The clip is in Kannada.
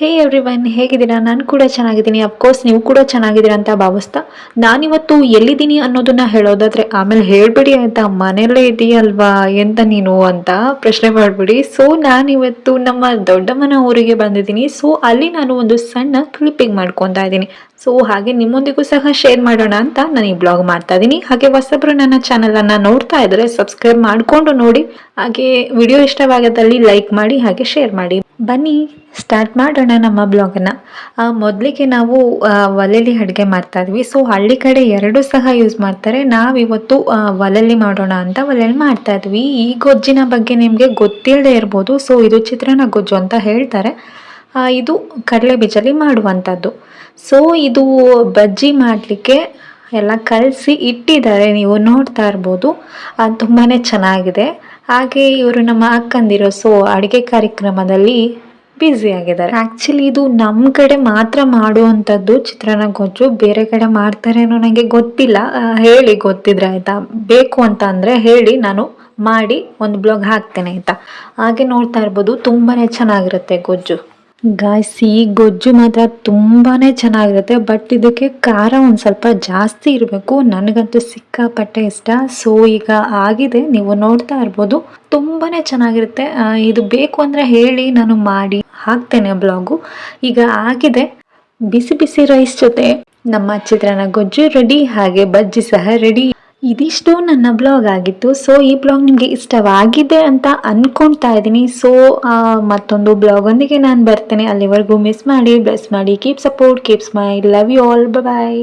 ಹೇ ಎವ್ರಿ ವನ್ ಹೇಗಿದ್ದೀರಾ? ನಾನು ಕೂಡ ಚೆನ್ನಾಗಿದ್ದೀನಿ. ಅಫ್ಕೋರ್ಸ್ ನೀವು ಕೂಡ ಚೆನ್ನಾಗಿದ್ದೀರಾ ಅಂತ ಭಾವಿಸ್ತಾ. ನಾನಿವತ್ತು ಎಲ್ಲಿದ್ದೀನಿ ಅನ್ನೋದನ್ನ ಹೇಳೋದಾದ್ರೆ, ಆಮೇಲೆ ಹೇಳ್ಬಿಡಿ ಅಂತ, ಮನೆಯಲ್ಲೇ ಇದೆಯಲ್ವಾ ಎಂತ ನೀನು ಅಂತ ಪ್ರಶ್ನೆ ಮಾಡಿಬಿಡಿ. ಸೊ ನಾನಿವತ್ತು ನಮ್ಮ ದೊಡ್ಡಮ್ಮನ ಊರಿಗೆ ಬಂದಿದ್ದೀನಿ. ಸೊ ಅಲ್ಲಿ ನಾನು ಒಂದು ಸಣ್ಣ ಕ್ಲಿಪ್ಪಿಂಗ್ ಮಾಡ್ಕೊತಾ ಇದ್ದೀನಿ. ಸೊ ಹಾಗೆ ನಿಮ್ಮೊಂದಿಗೂ ಸಹ ಶೇರ್ ಮಾಡೋಣ ಅಂತ ನಾನು ಈ ಬ್ಲಾಗ್ ಮಾಡ್ತಾ ಇದ್ದೀನಿ. ಹಾಗೆ ಹೊಸಬ್ರು ನನ್ನ ಚಾನಲನ್ನು ನೋಡ್ತಾ ಇದ್ದರೆ ಸಬ್ಸ್ಕ್ರೈಬ್ ಮಾಡಿಕೊಂಡು ನೋಡಿ. ಹಾಗೆ ವಿಡಿಯೋ ಇಷ್ಟವಾಗದಲ್ಲಿ ಲೈಕ್ ಮಾಡಿ, ಹಾಗೆ ಶೇರ್ ಮಾಡಿ. ಬನ್ನಿ ಸ್ಟಾರ್ಟ್ ಮಾಡೋಣ ನಮ್ಮ ಬ್ಲಾಗನ್ನು ಮೊದಲಿಗೆ ನಾವು ಒಲೆಯಲ್ಲಿ ಅಡುಗೆ ಮಾಡ್ತಾ ಇದ್ವಿ. ಸೊ ಹಳ್ಳಿ ಕಡೆ ಎರಡೂ ಸಹ ಯೂಸ್ ಮಾಡ್ತಾರೆ. ನಾವಿವತ್ತು ಒಲೆಯಲ್ಲಿ ಮಾಡೋಣ ಅಂತ ಒಲೆಯಲ್ಲಿ ಮಾಡ್ತಾ ಇದ್ವಿ. ಈ ಗೊಜ್ಜಿನ ಬಗ್ಗೆ ನಿಮಗೆ ಗೊತ್ತಿಲ್ಲದೆ ಇರ್ಬೋದು. ಸೊ ಇದು ಚಿತ್ರಾನ್ನ ಗೊಜ್ಜು ಅಂತ ಹೇಳ್ತಾರೆ. ಇದು ಕಡಲೆ ಬೀಜಲ್ಲಿ ಮಾಡುವಂಥದ್ದು. ಸೊ ಇದು ಬಜ್ಜಿ ಮಾಡಲಿಕ್ಕೆ ಎಲ್ಲ ಕಲಸಿ ಇಟ್ಟಿದ್ದಾರೆ. ನೀವು ನೋಡ್ತಾ ಇರ್ಬೋದು. ಅದು ತುಂಬಾ ಚೆನ್ನಾಗಿದೆ. ಹಾಗೆ ಇವರು ನಮ್ಮ ಅಕ್ಕಂದಿರೋ ಸೊ ಅಡುಗೆ ಕಾರ್ಯಕ್ರಮದಲ್ಲಿ ಬ್ಯುಸಿ ಆಗಿದ್ದಾರೆ. ಆ್ಯಕ್ಚುಲಿ ಇದು ನಮ್ಮ ಕಡೆ ಮಾತ್ರ ಮಾಡುವಂಥದ್ದು ಚಿತ್ರಾನ್ನ ಗೊಜ್ಜು ಬೇರೆ ಕಡೆ ಮಾಡ್ತಾರೇನೋ ನನಗೆ ಗೊತ್ತಿಲ್ಲ. ಹೇಳಿ ಗೊತ್ತಿದ್ರೆ ಆಯಿತಾ? ಬೇಕು ಅಂತ ಅಂದರೆ ಹೇಳಿ ನಾನು ಮಾಡಿ ಒಂದು ಬ್ಲಾಗ್ ಹಾಕ್ತೇನೆ ಆಯಿತಾ? ಹಾಗೆ ನೋಡ್ತಾ ಇರ್ಬೋದು. ತುಂಬಾ ಚೆನ್ನಾಗಿರುತ್ತೆ ಗೊಜ್ಜು. ಗಾಯ್ಸ್ ಈ ಗೊಜ್ಜು ಮಾತ್ರ ತುಂಬಾ ಚೆನ್ನಾಗಿರುತ್ತೆ ಬಟ್ ಇದಕ್ಕೆ ಖಾರ ಒಂದು ಸ್ವಲ್ಪ ಜಾಸ್ತಿ ಇರಬೇಕು. ನನಗಂತೂ ಸಿಕ್ಕಾಪಟ್ಟೆ ಇಷ್ಟ. ಸೊ ಈಗ ಆಗಿದೆ. ನೀವು ನೋಡ್ತಾ ಇರ್ಬೋದು. ತುಂಬಾ ಚೆನ್ನಾಗಿರುತ್ತೆ. ಇದು ಬೇಕು ಅಂದರೆ ಹೇಳಿ ನಾನು ಮಾಡಿ ಹಾಕ್ತೇನೆ ಬ್ಲಾಗು. ಈಗ ಆಗಿದೆ. ಬಿಸಿ ಬಿಸಿ ರೈಸ್ ಜೊತೆ ನಮ್ಮ ಚಿತ್ರಾನ್ನ ಗೊಜ್ಜು ರೆಡಿ ಹಾಗೆ ಬಜ್ಜಿ ಸಹ ರೆಡಿ ಇದಿಷ್ಟು ನನ್ನ ಬ್ಲಾಗ್ ಆಗಿತ್ತು. ಸೊ ಈ ಬ್ಲಾಗ್ ನಿಮಗೆ ಇಷ್ಟವಾಗಿದೆ ಅಂತ ಅಂದ್ಕೊಳ್ತಾ ಇದ್ದೀನಿ. ಸೊ ಮತ್ತೊಂದು ಬ್ಲಾಗ್ ಒಂದಿಗೆ ನಾನು ಬರ್ತೇನೆ. ಅಲ್ಲಿವರೆಗೂ ಮಿಸ್ ಮಾಡಿ ಬ್ಲೆಸ್ ಮಾಡಿ. Keep support keep my love you all bye